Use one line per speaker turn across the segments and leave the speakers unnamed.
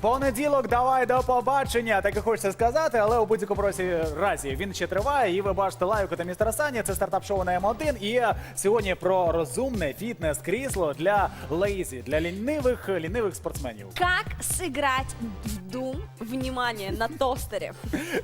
Понеділок, давай до побачення. Так і хочеться сказати, але у будь-якому разі разі він ще триває. І ви бачите лайку та містера Сані. Це стартап шоу на М1. І е, сьогодні про розумне фітнес-крісло для лейзі, для лінивих лінивих спортсменів.
Как сыграть в Doom, внимание, на тостере?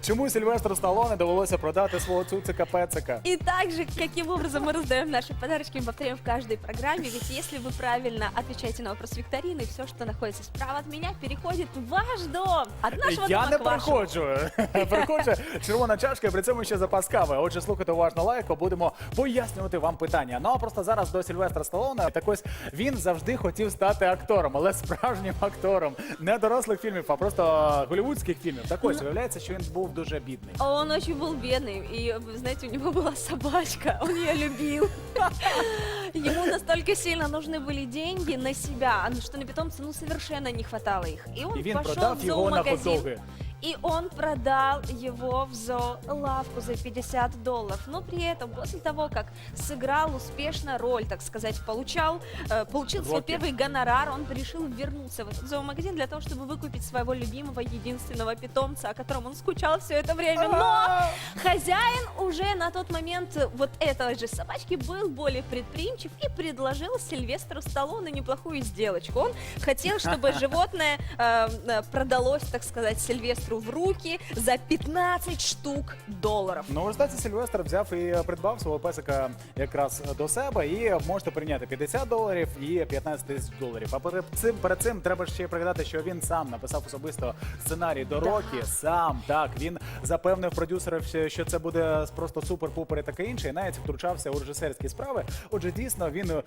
Чому Сильвестру Сталоне довелося продати свого цуцика пецика?
И также, каким образом мы раздаем наши подарочки, мы повторяем в каждой программе. Ведь если вы правильно отвечаете на вопрос викторины, все, что находится справа от меня, переходит в ваш дом. От нашего
Я
дома
не
к вашему.
приходжу. Приходжу червона чашка, і при цьому ще запас кави. Отже, слухайте уважно лайко, будемо пояснювати вам питання. Ну а просто зараз до Сильвестра Сталоне. Так ось він завжди хотів стати актором, але справжнім актором. Не дорослих фільмів, а просто голівудських фільмів. Так ось виявляється, що він був дуже бідний.
Он очень был бедный, и, вы знаете, у него была собачка, он ее любил. Ему настолько сильно нужны были деньги на себя, что на питомца ну совершенно не хватало их. И он
І він
пошел
продав
в
його на
зоомагазин.
ходоги.
И он продал его в зоолавку за 50 долларов. Но при этом, после того, как сыграл успешно роль, так сказать, получал, э, получил свой
Рокки.
первый гонорар, он решил вернуться в этот зоомагазин для того, чтобы выкупить своего любимого единственного питомца, о котором он скучал все это время. Но хозяин уже на тот момент э, вот этой же собачки был более предприимчив и предложил Сильвестру Сталлоне неплохую сделочку. Он хотел, чтобы животное э, э, продалось, так сказать, Сильвестру в руки за 15 штук долларов.
Ну, в результаті Сильвестр взяв і придбав свого песика якраз до себе. І можете прийняти 50 доларів і 15 тисяч доларів. А перед цим перед цим треба ще пригадати, що він сам написав особисто сценарій до Рокі. Сам так він запевнив продюсерів, що- що це буде просто супер-пупер і таке інше. І навіть втручався у режисерські справи. Отже, дійсно він е,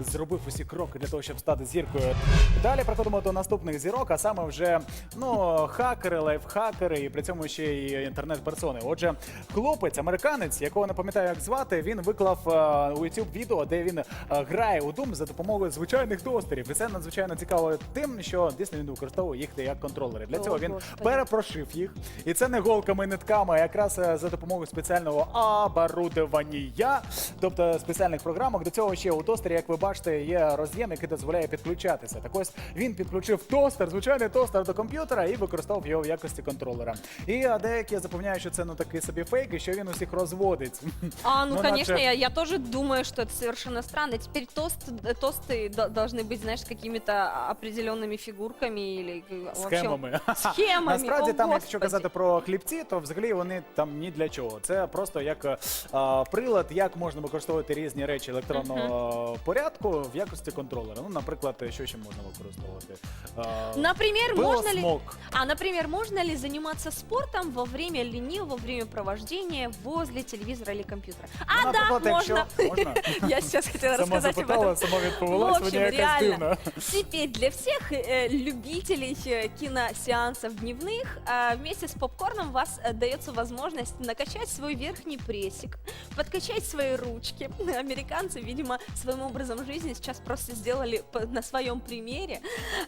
зробив усі кроки для того, щоб стати зіркою. Далі приходимо до наступних зірок, а саме вже ну хакери, лайфхакери, і при цьому ще й інтернет-персони. Отже, хлопець, американець, якого не пам'ятаю, як звати, він виклав е, у YouTube відео, де він е, грає у Doom за допомогою звичайних тостерів. І це надзвичайно цікаво тим, що дійсно він використовує їх як контролери. Для цього він перепрошив їх, і це не голками, і нитками, а якраз е, за допомогою спеціального оборудовання, тобто спеціальних програмок. До цього ще у тостері, як ви бачите, є роз'єм, який дозволяє підключатися. Так ось він підключив тостер, звичайний тостер до комп'ютера і використовував його в якості контролера. І а, деякі запевняють, що це ну такий собі фейк, і що він усіх розводить.
А, ну,
Ну,
конечно,
наче-
я, я тоже думаю, что это совершенно странно. Теперь тост, э, тосты до- должны быть, знаешь, с какими-то определенными фигурками или э, вообще
Схемами.
Схемами.
Насправді,
О,
там, якщо
Господи.
казати про хлібці, то взагалі вони там ні для чого. Це просто як е, а, прилад, як можна використовувати різні речі електронного порядку в якості контролера. Ну, наприклад, що ще можна використовувати? А,
Например, можно ли...
пилосмок.
А, например, можно ли заниматься спортом во время ленивого времяпровождения возле телевизора или компьютера? А,
Ну,
да,
наприклад,
можно.
якщо- можна.
Я сейчас хотела
Сама
рассказать об
запитала,
этом.
сама
В
відповіла,
общем,
сьогодні якась
реально.
дивна.
Теперь для всех э, любителей э, киносеансов дневных э, вместе с попкорном у вас э, дается возможность накачать свой верхний прессик, подкачать свои ручки. Американцы, видимо, своим образом жизни сейчас просто сделали по- на своем примере.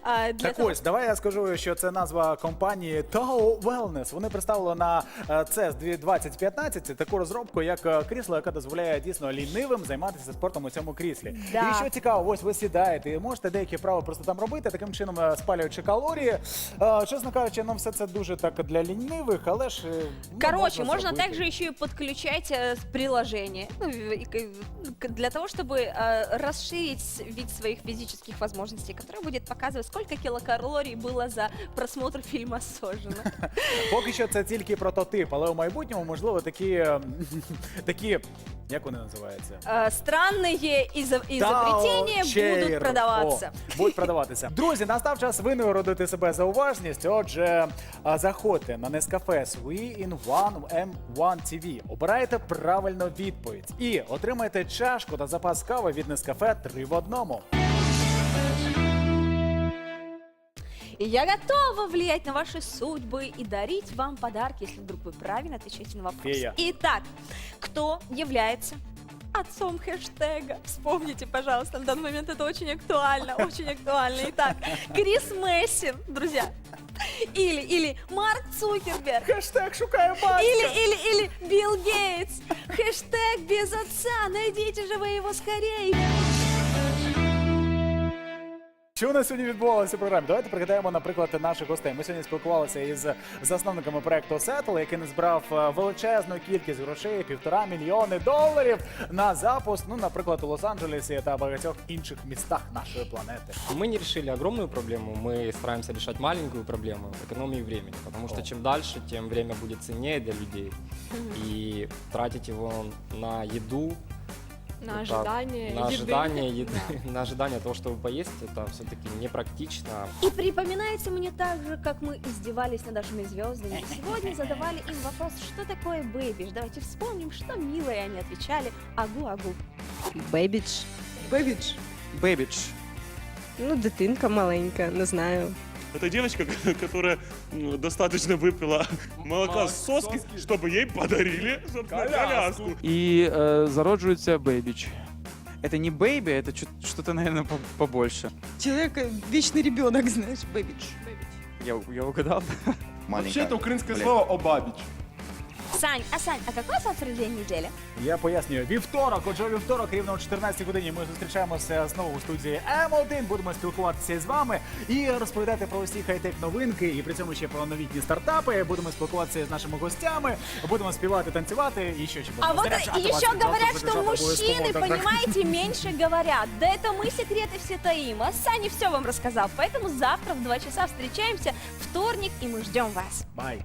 а, для
Так
того,
ось, давай я скажу, що це назва компанії Tao Wellness. Вони представили на е, CES 2015 таку розробку, як е, крісло, яке дозволяє дійсно лінивим займатися спортом у цьому кріслі.
Да.
І що цікаво, ось ви сідаєте і можете деякі вправи просто там робити, таким чином е, спалюючи калорії. Е, Чесно кажучи, ну все це дуже так для лінивих, але ж е, ну,
Короче, можно
зробити.
также еще и подключать э, с- приложение ну, и к- к- для того, чтобы э, расширить с- вид своих физических возможностей, которое будет показывать, сколько килокалорий было за просмотр фильма «Сожжено».
Поки що це тільки прототип, але у майбутньому можливо такі, е, такі, як вони називаються?
Э, Странные изо- изобретения будут продаваться.
О, будуть продаватися. Друзі, настав час винагородити себе за уважність. Отже, а, заходьте на Nescafe Sui in One M1 TV. Обирайте правильну відповідь і отримайте чашку та запас кави від Nescafe 3 в одному.
И я готова влиять на ваши судьбы и дарить вам подарки, если вдруг вы правильно отвечаете на вопрос.
Фея.
Итак, кто является отцом хэштега? Вспомните, пожалуйста, на данный момент это очень актуально, очень актуально. Итак, Крис Мессин, друзья. Или, или Марк Цукерберг.
Хештег шукаю батька.
Или, или, или Билл Гейтс. Хэштег без отца. Найдите же вы его скорее.
Що у нас сьогодні відбувалося в програмі? Давайте пригадаємо, наприклад, наших гостей. Ми сьогодні спілкувалися із засновниками проекту Settle, який назбирав е, величезну кількість грошей, півтора мільйони доларів на запуск. Ну, наприклад, у Лос-Анджелесі та багатьох інших містах нашої планети.
Мы не решили огромную проблему, мы стараемся решать маленькую проблему экономии времени, потому что
О.
чем дальше, тем время будет ценнее для людей. И тратить его на еду,
На
это-
ожидание
на
еды.
ожидание еды, на ожидание того, чтобы поесть, это все-таки непрактично.
И припоминается мне так же, как мы издевались над нашими звездами. Сегодня задавали им вопрос, что такое бэйбиш. Давайте вспомним, что милое они отвечали. Агу-агу.
Бейбідж.
Бебідж.
Бейбідж. Ну, дитинка маленька, не знаю.
Это девочка, которая м, достаточно выпила молока с соски, чтобы ей подарили, собственно, коляску.
и э, зароджується бейбіч.
Это не бэйби, это чё- что-то, наверное, побольше.
Человек, э, вечный ребенок, знаешь, бэбидж.
Я, я угадал.
Вообще-то украинское слово «обабич».
Сань, а Сань, а какой завтра день недели?
Я пояснюю, вівторок, отже, у вівторок, рівно о 14 годині ми зустрічаємося знову у студії М1, будемо спілкуватися з вами і розповідати про усі хай-тек новинки, і при цьому ще про новітні стартапи. Будемо спілкуватися з нашими гостями, будемо співати, танцювати і що ще
А
будемо
вот
заряджати
еще
вас від
говорят,
завтра,
что
буде завтра
мужчины,
обов'язково. Так, так.
понимаете, меньше говорят. Да это мы секреты все таим. А Саня все вам рассказал. Поэтому завтра в 2 часа встречаемся. Вторник, и мы ждем вас.
Бай.